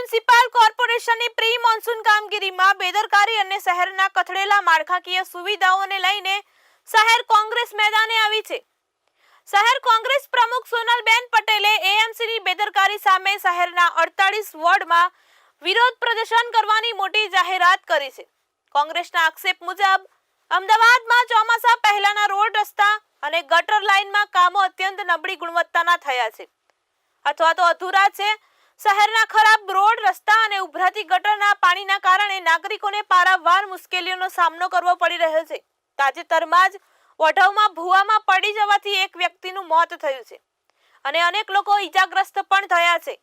Municipal કોર્પોરેશનની pre monsoon કામગીરીમાં બેદરકારી અને શહેરના કથળેલા માળખાકીય સુવિધાઓને લઈને શહેર કોંગ્રેસ મેદાને આવી છે. શહેર કોંગ્રેસ પ્રમુખ સોનલબેન પટેલે એએમસીની બેદરકારી સામે શહેરના અડતાલીસ વોર્ડમાં વિરોધ પ્રદર્શન કરવાની મોટી જાહેરાત કરી છે. કોંગ્રેસના આક્ષેપ મુજબ, અમદાવાદમાં ચોમાસા પહેલાના રોડ રસ્તા અને ગટર લાઇનમાં કામો અત્યંત નબળી ગુણવત્તાના થયા છે. અથવા તો અધૂરા છે શહેરના ખરાબ રોડ, રસ્તા અને ઉભરાતી ગટરના પાણીના કારણે નાગરિકોને પારાવાર મુશ્કેલીઓનો સામનો કરવો પડી રહ્યો છે. તાજેતરમાં જ વઢવમાં ભૂવામાં પડી જવાથી એક વ્યક્તિનું મોત થયું છે અને અનેક લોકો ઈજાગ્રસ્ત પણ થયા છે.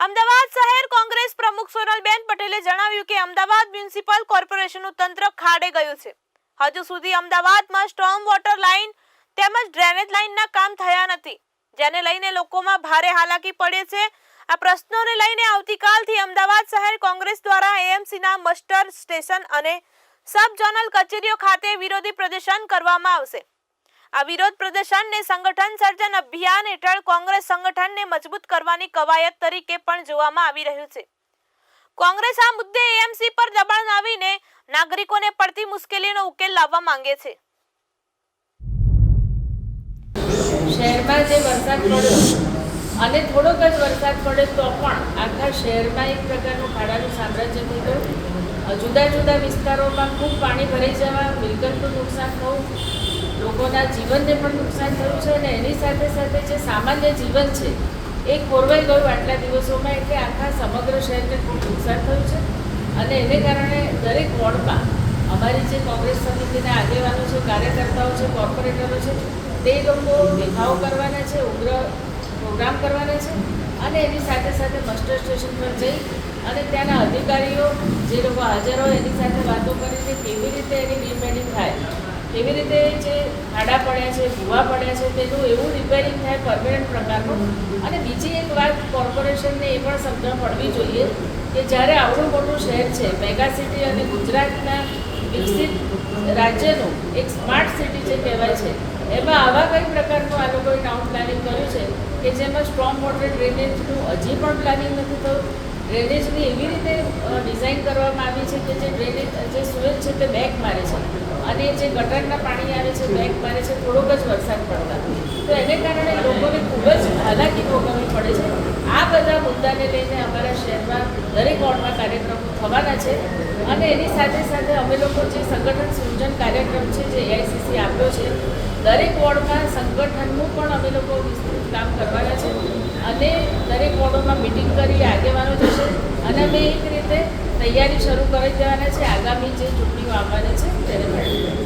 અમદાવાદ શહેર કોંગ્રેસ પ્રમુખ સોનલબેન પટેલે જણાવ્યું કે અમદાવાદ મ્યુનિસિપલ કોર્પોરેશનનું તંત્ર ખાડે ગયું છે. હજુ સુધી અમદાવાદમાં સ્ટ્રોમ વોટર લાઇન તેમજ ડ્રેનેજ લાઇનના કામ થયા નથી, જેને લઈને લોકોમાં ભારે હાલાકી પડે છે આ પ્રશ્નોને લઈને આવતીકાલથી અમદાવાદ શહેર કોંગ્રેસ દ્વારા એએમસીના મસ્ટર સ્ટેશન અને સબ ઝોનલ કચેરીઓ ખાતે વિરોધી પ્રદર્શન કરવામાં આવશે. આ વિરોધ પ્રદર્શનને સંગઠન સર્જન અભિયાન હેઠળ કોંગ્રેસ સંગઠનને મજબૂત કરવાની કવાયત તરીકે પણ જોવામાં આવી રહ્યું છે. કોંગ્રેસ આ મુદ્દે એએમસી પર દબાણ આવીને નાગરિકોને પડતી મુશ્કેલીનો ઉકેલ લાવવા માંગે છે. શહેરમાં જે વરસાદ પડ્યો અને થોડોક જ વરસાદ પડે તો પણ આખા શહેરમાં એક પ્રકારનું ખાડાનું સામ્રાજ્ય થઈ ગયું. જુદા જુદા વિસ્તારોમાં ખૂબ પાણી ભરાઈ જવા, મિલકતનું નુકસાન થવું, લોકોના જીવનને પણ નુકસાન થયું છે અને એની સાથે સાથે જે સામાન્ય જીવન છે, એ ખોરવાઈ ગયું આટલા દિવસોમાં એટલે આખા સમગ્ર શહેરને ખૂબ નુકસાન થયું છે. અને એને કારણે દરેક વોર્ડમાં અમારી જે કોંગ્રેસ સમિતિના આગેવાનો છે, કાર્યકર્તાઓ છે, કોર્પોરેટરો છે, તે લોકો દેખાવો કરવાના છે. પ્રોગ્રામ કરવાના છે અને એની સાથે સાથે મસ્ટર સ્ટેશન પર જઈ અને ત્યાંના અધિકારીઓ જે લોકો હાજર હોય એની સાથે વાતો કરીને કેવી રીતે એની રિપેરિંગ થાય, કેવી રીતે જે ખાડા પડ્યા છે, ભૂવા પડ્યા છે, તેનું એવું રિપેરિંગ થાય પરમેનન્ટ પ્રકારનું. અને બીજી એક વાત કોર્પોરેશનને એ પણ સમજણ પડવી જોઈએ કે જ્યારે આવડું મોટું શહેર છે મેગા સિટી અને ગુજરાતના વિકસિત રાજ્યનું એક સ્માર્ટ સિટી જે કહેવાય છે, એમાં આવા કઈ પ્રકારનું આ લોકોએ ટાઉન પ્લાનિંગ કર્યું? કે જેમાં સ્ટ્રોંગ વોટર ડ્રેનેજનું હજી પણ પ્લાનિંગ નથી થયું ડ્રેનેજની એવી રીતે ડિઝાઇન કરવામાં આવી છે કે જે ડ્રેનેજ જે સુએજ છે તે બેક મારે છે અને જે ગટરના પાણી આવે છે બેક મારે છે, થોડોક જ વરસાદ પડતા. તો એને કારણે લોકોને ખૂબ જ હાલાકી ભોગવવી પડે છે. આ બધા મુદ્દાને લઈને અમારા શહેરમાં દરેક વોર્ડમાં કાર્યક્રમો થવાના છે અને એની સાથે સાથે અમે લોકો જે સંગઠન સૃજન કાર્યક્રમ છે, જે એઆઈસીસી આપ્યો છે, દરેક વોર્ડમાં સંગઠનનું બંને એક રીતે તૈયારી શરૂ કરી દેવાના છે. આગામી જે ચૂંટણીઓ આવવાની છે, તેને માટે